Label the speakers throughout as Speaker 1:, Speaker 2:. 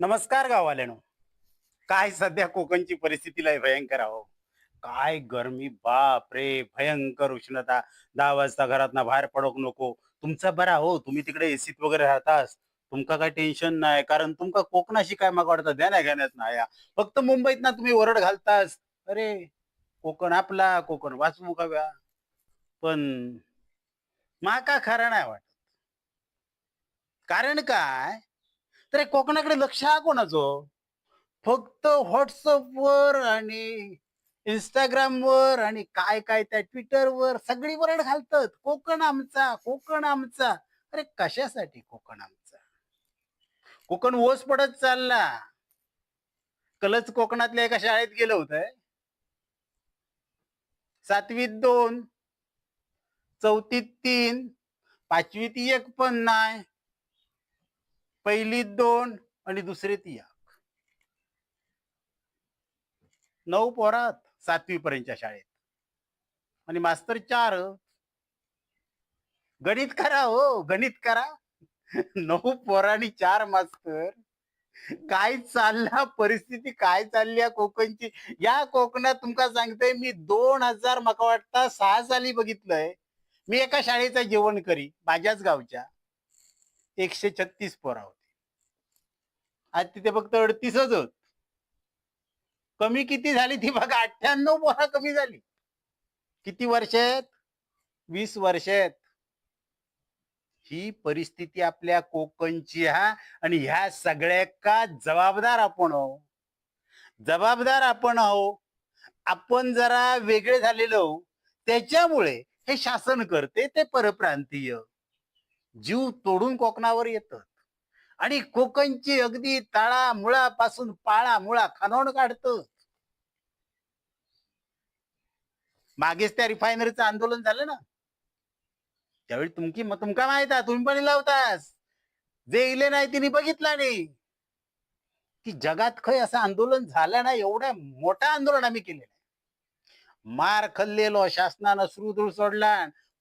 Speaker 1: नमस्कार गाववाल्यानो. काय सध्या कोकणची परिस्थिती लय भयंकर आहो. काय गरमी बाप रे भयंकर उष्णता. दहा वाजता घरात बाहेर पडोक नको. तुमचा बरा हो तुम्ही तिकडे एसीत वगैरे राहतास. तुमका काय टेन्शन नाही कारण तुमका कोकणाशी काय मग वाटतं? ध्यान घेण्यात नाही फक्त मुंबईत ना तुम्ही ओरड घालतास. अरे कोकण आपला कोकण वाचवू का पण माका खरं नाही वाटत. कारण काय? तर कोकणाकडे लक्ष हा कोणाचं? फक्त व्हॉट्सअपवर आणि इंस्टाग्रामवर आणि काय काय त्या ट्विटरवर सगळी वर्ड घालतात. कोकण आमचा कोकण आमचा. अरे कशासाठी कोकण आमचा? कोकण ओस पडत चालला. कलच कोकणातल्या एका शाळेत गेलं होतं. सातवीत दोन चौथीत तीन पाचवीत एक पण नाही. पहिली दोन आणि दुसरीत एक नऊ पोरात सातवी पर्यंतच्या शाळेत. आणि मास्तर चार. गणित करा हो गणित करा. नऊ पोरांनी चार मास्तर. काय चालला परिस्थिती काय चालली या कोकणची? या कोकणात तुमका सांगते मी दोन हजार मका वाटता सहा साली बघितलंय. मी एका शाळेचा जेवण करी माझ्याच गावच्या. एकशे छत्तीस पोरावर आज तिथे फक्त अडतीसच होत. कमी किती झाली ती बघा अठ्ठ्याण्णव पोरा कमी झाली. किती वर्षात वीस वर्षात ही परिस्थिती आपल्या कोकणची हा आणि ह्या सगळ्या का जबाबदार आपण आहो जबाबदार आपण आहो. आपण जरा वेगळे झालेलो आहो. त्याच्यामुळे हे शासन करते ते परप्रांतीय. जीव तोडून कोकणावर येतात आणि कोकणची अगदी तळा मुळापासून पाळा मुळा खानवण काढतो. मागेच त्या रिफायनरीचं आंदोलन झालं ना. त्यावेळी तुमकी मग तुमका माहीत आहे तुम्ही पण लावतास जे इले नाही तिने बघितला नाही की जगात खय असं आंदोलन झालं ना एवढ्या मोठा आंदोलन आम्ही केलेलं आहे. मार खाल्लेलो शासनानं सुरूधूळ सोडला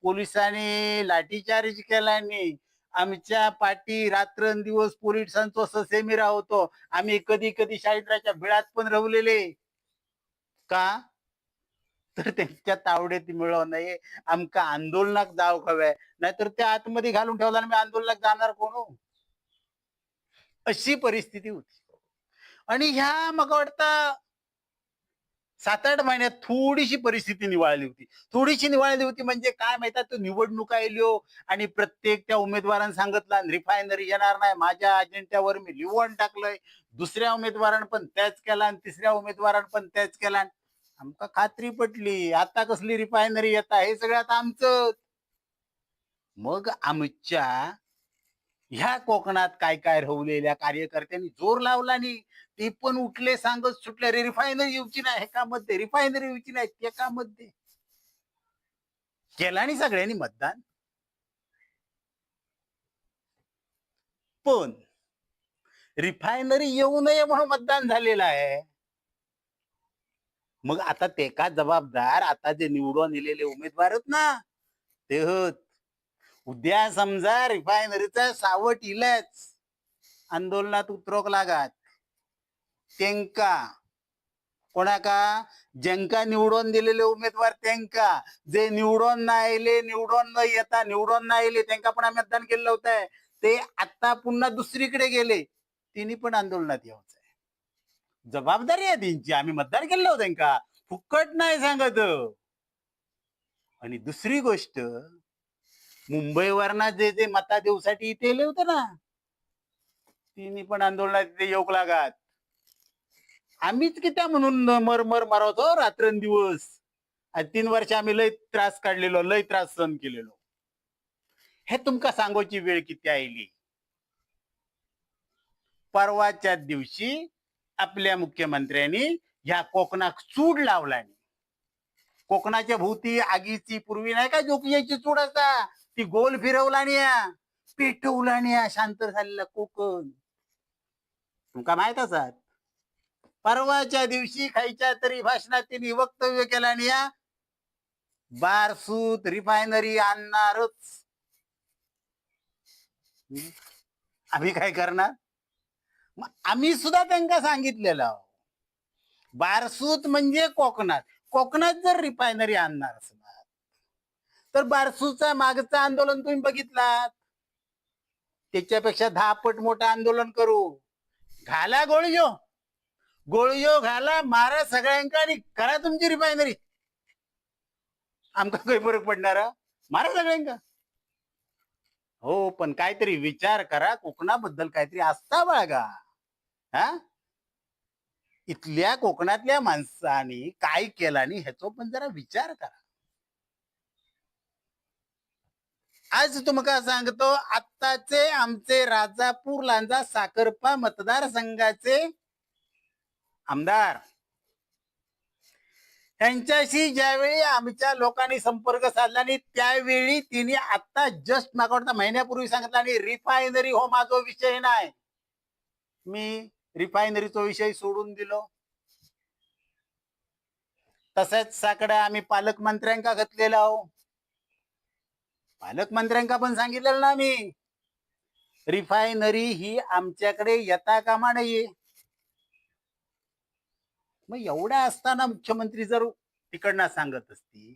Speaker 1: पोलिसांनी लाठीचार्ज केला नाही आमच्या पाठी रात्रंदिवस पोलिसांचो ससेमी होतो. आम्ही कधी कधी शाहिद्राच्या बिळात पण रवलेले. का? तर त्यांच्या तावडीत मिळव नाही आमका आंदोलनाक जाव हव्या नाहीतर त्या आतमध्ये घालून ठेवला मी आंदोलनात जाणार कोण? अशी परिस्थिती होती. आणि ह्या मग वाटतं सात आठ महिन्यात थोडीशी परिस्थिती निवाळली होती. थोडीशी निवाळली होती म्हणजे काय माहिती तो निवडणुका येलो आणि प्रत्येक त्या उमेदवारांनी सांगितलं रिफायनरी येणार नाही माझ्या अजेंट्यावर मी लिहून टाकलंय. दुसऱ्या उमेदवारानं पण त्याच केला आणि तिसऱ्या उमेदवारानं पण त्याच केला. आमका खात्री पटली आता कसली रिफायनरी येता हे सगळ्यात आमचं. मग आमच्या ह्या कोकणात काय काय रवलेल्या कार्यकर्त्यांनी जोर लावला आणि ते पण उठले सांगत सुटले रे रिफायनरी येऊची नाही एकामध्ये रिफायनरी येऊची नाही एकामध्ये केला नाही सगळ्यांनी मतदान. पण रिफायनरी येऊ नये म्हणून मतदान झालेलं आहे. मग आता ते का जबाबदार? आता जे निवडून दिलेले उमेदवार आहेत ना ते होत उद्या समजा रिफायनरीचा सावट इलाच. आंदोलनात उतरोक लागात. त्यांका कोणाका? ज्यांका निवडून दिलेले उमेदवार त्यांका जे निवडून नाही निवडून न येता निवडून नाही त्यांका पण आम्ही मतदान केलं होतं. ते आता पुन्हा दुसरीकडे गेले. तिने पण आंदोलनात यायचं आहे जबाबदारी आहे त्यांची. आम्ही मतदान केलं होतं त्यांका फुकट नाही सांगत. आणि दुसरी गोष्ट मुंबईवरना जे जे मता देऊसाठी इथे येले होते ना तिने पण आंदोलनात तिथे येऊक लागात. आम्हीच की त्या म्हणून मर मर मारवतो हो, रात्रंदिवस. आणि तीन वर्ष आम्ही लय त्रास काढलेलो लय त्रास सहन केलेलो. हे तुमका सांगोची वेळ किती आली परवाच्या दिवशी आपल्या मुख्यमंत्र्यांनी ह्या कोकणात चूड लावला कोकणाच्या भोवती आगीची पूर्वी नाही का जोकियाची चूड असा? ती गोल फिरवलानी पेटवलानी शांत झालेला कोकण. तुमका माहीत असत परवाच्या दिवशी खायच्या तरी भाषणात तिने वक्तव्य केला आणि या बारसूत रिफायनरी आणणारच. आम्ही काय करणार? मग आम्ही सुद्धा त्यांना सांगितलेलं बारसूत म्हणजे कोकणात. कोकणात जर रिफायनरी आणणार असणार तर बारसूचा मागचं आंदोलन तुम्ही बघितलात. त्याच्यापेक्षा दहा पट मोठं आंदोलन करू. घाला गोळीयो. गोळीयो घाला मारा सगळ्यांका आणि करा तुमची रिफायनरी आमका काही फरक पडणार मारा सगळ्यांका. हो पण काहीतरी विचार करा कोकणाबद्दल काहीतरी असता बाळगा. हा? इथल्या कोकणातल्या माणसाने काय केलं आणि ह्याचो पण जरा विचार करा. आज तुमका सांगतो आत्ताचे आमचे राजापूर लांजा साखरपा मतदारसंघाचे आमदार. त्यांच्याशी ज्यावेळी आमच्या लोकांनी संपर्क साधला आणि त्यावेळी तिने आता जस्ट मागवता महिन्यापूर्वी सांगितलं आणि रिफायनरी हो माझा विषय नाही. मी रिफायनरीचा विषय सोडून दिलो. तसेच साकडा आम्ही पालकमंत्र्यांका घातलेला आहो. पालकमंत्र्यांका पण सांगितलेलं ना मी. रिफायनरी ही आमच्याकडे येता कामा नाहीये मग एवढ्या असताना मुख्यमंत्री जर तिकडनं सांगत असती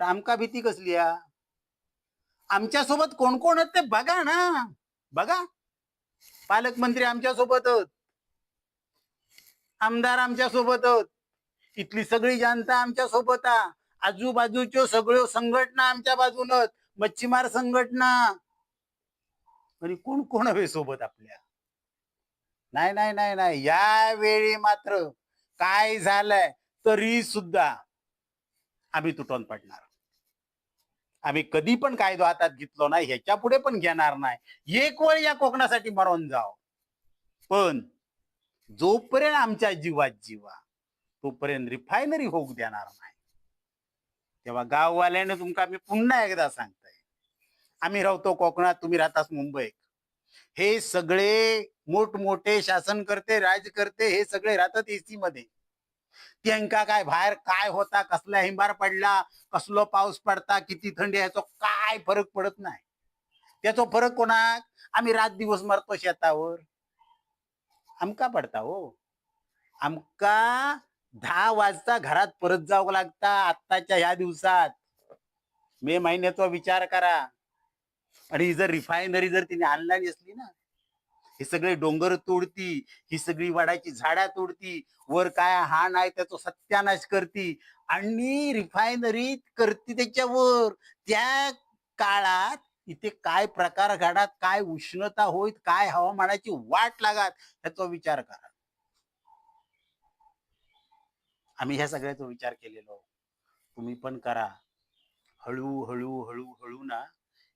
Speaker 1: तर आमका भीती कसली आ? आमच्यासोबत कोण कोण आहेत ते बघा ना. बघा. पालकमंत्री आमच्यासोबत आमदार आमच्या सोबतच इथली सगळी जनता आमच्यासोबत आ सगळ्यो संघटना आमच्या बाजूनच मच्छीमार संघटना. आणि कोण कोण हवे सोबत आपल्या? नाही नाही नाही नाही. यावेळी मात्र काय झालंय तरी सुद्धा आम्ही तुटून पडणार. आम्ही कधी पण कायदो हातात घेतलो नाही ह्याच्या पुढे पण घेणार नाही. एक वेळ या कोकणासाठी मरून जाव. पण जोपर्यंत आमच्या जीवात जीवा तोपर्यंत रिफायनरी होऊ देणार नाही. तेव्हा गाववाल्याने तुमका मी पुन्हा एकदा सांग आम्ही राहतो कोकणात तुम्ही राहतास मुंबईत. हे सगळे मोठमोठे शासनकर्ते राजकर्ते हे सगळे राहतात एसी मध्ये. त्यांका काय बाहेर काय होता कसला हिंबार पडला कसलो पाऊस पडता किती थंडी याचा काय फरक पडत नाही. त्याचा फरक कोणाक? आम्ही रात दिवस मारतो शेतावर. आमका पडता हो. आमका दहा वाजता घरात परत जावं लागता आत्ताच्या ह्या दिवसात. मे महिन्याचा विचार करा. आणि ही जर रिफायनरी जर तिने आणला असली ना हे सगळे डोंगर तोडती ही सगळी वडाची झाडा तोडती वर काय हा नाही त्याचा सत्यानाश करती आणि रिफायनरी करती त्याच्यावर. त्या काळात इथे काय प्रकार घडात काय उष्णता होईत काय हवामानाची वाट लागात ह्याचा विचार करा. आम्ही ह्या सगळ्याचा विचार केलेलो तुम्ही पण करा. हळू हळू हळू हळू ना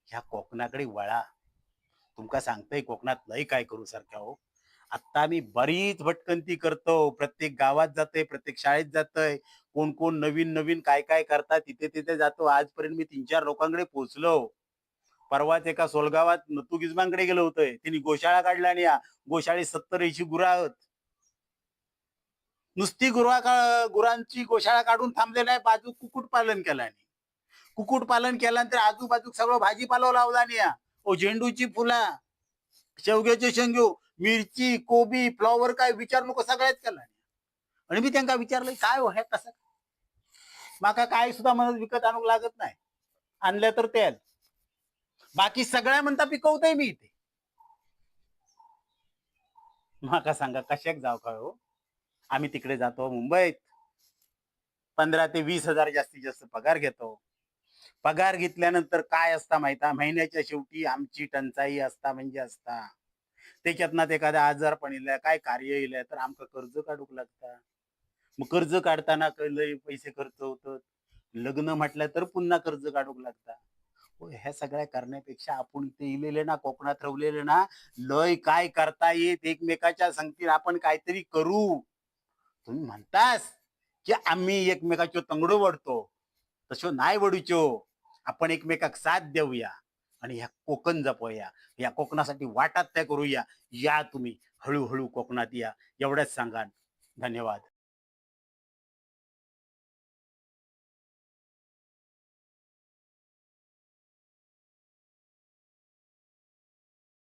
Speaker 1: ह्या कोकणाकडे वळा. तुमका सांगतोय कोकणात लय काय करू सारख्या हो. आता मी बरीच भटकंती करतो. प्रत्येक गावात जातोय प्रत्येक शाळेत जातोय. कोण कोण नवीन नवीन काय काय करतात तिथे तिथे जातो. आजपर्यंत मी तीन चार लोकांकडे पोहोचलो. परवाच एका सोलगावात नतू गिजमांकडे गेलो होतोय. त्यांनी गोशाळा काढला आणि या गोशाळी सत्तर ऐंशी गुरा आहेत. नुसती गुरा गुरांची गोशाळा काढून थांबले नाही बाजू कुकुट पालन केल्याने आणि केल्यानंतर आजूबाजू सगळं भाजीपाला लावला आणि या. ओ झेंडूची फुला शेवग्याचे शेंगू मिरची कोबी फ्लॉवर काय विचार नको सगळ्याच केला. आणि मी त्यांना विचारलं काय हो हे कसं? माका काय सुद्धा म्हणत विकत आणू लागत नाही. आणलं तर तेल. बाकी सगळ्या म्हणता पिकवतोय मी इथे. माका सांगा कशाक जाऊ काय हो? आम्ही तिकडे जातो मुंबईत. पंधरा ते वीस हजार जास्तीत जास्त पगार घेतो. पगार घेतल्यानंतर काय असता माहिता महिन्याच्या शेवटी आमची टंचाई असता म्हणजे असता. त्याच्यातनात एखादा आजार पण काय कार्य येईल तर आमका कर्ज काढूक लागता. मग कर्ज काढताना लय पैसे खर्च होतात? लग्न म्हटलं तर पुन्हा कर्ज काढूक लागता. ह्या सगळ्या करण्यापेक्षा आपण इथे इलेले ना कोकणात रवलेले ना लय काय करता येत? एकमेकाच्या संगतीत आपण काहीतरी करू. तुम्ही म्हणतास की आम्ही एकमेकाचो तंगडो वडतो तसो नाही वडूचो. आपण एकमेकाक साथ देऊया आणि ह्या कोकण जपूया. या कोकणासाठी वाटात त्या करूया. या तुम्ही हळूहळू कोकणात या. एवढ्याच सांगा धन्यवाद.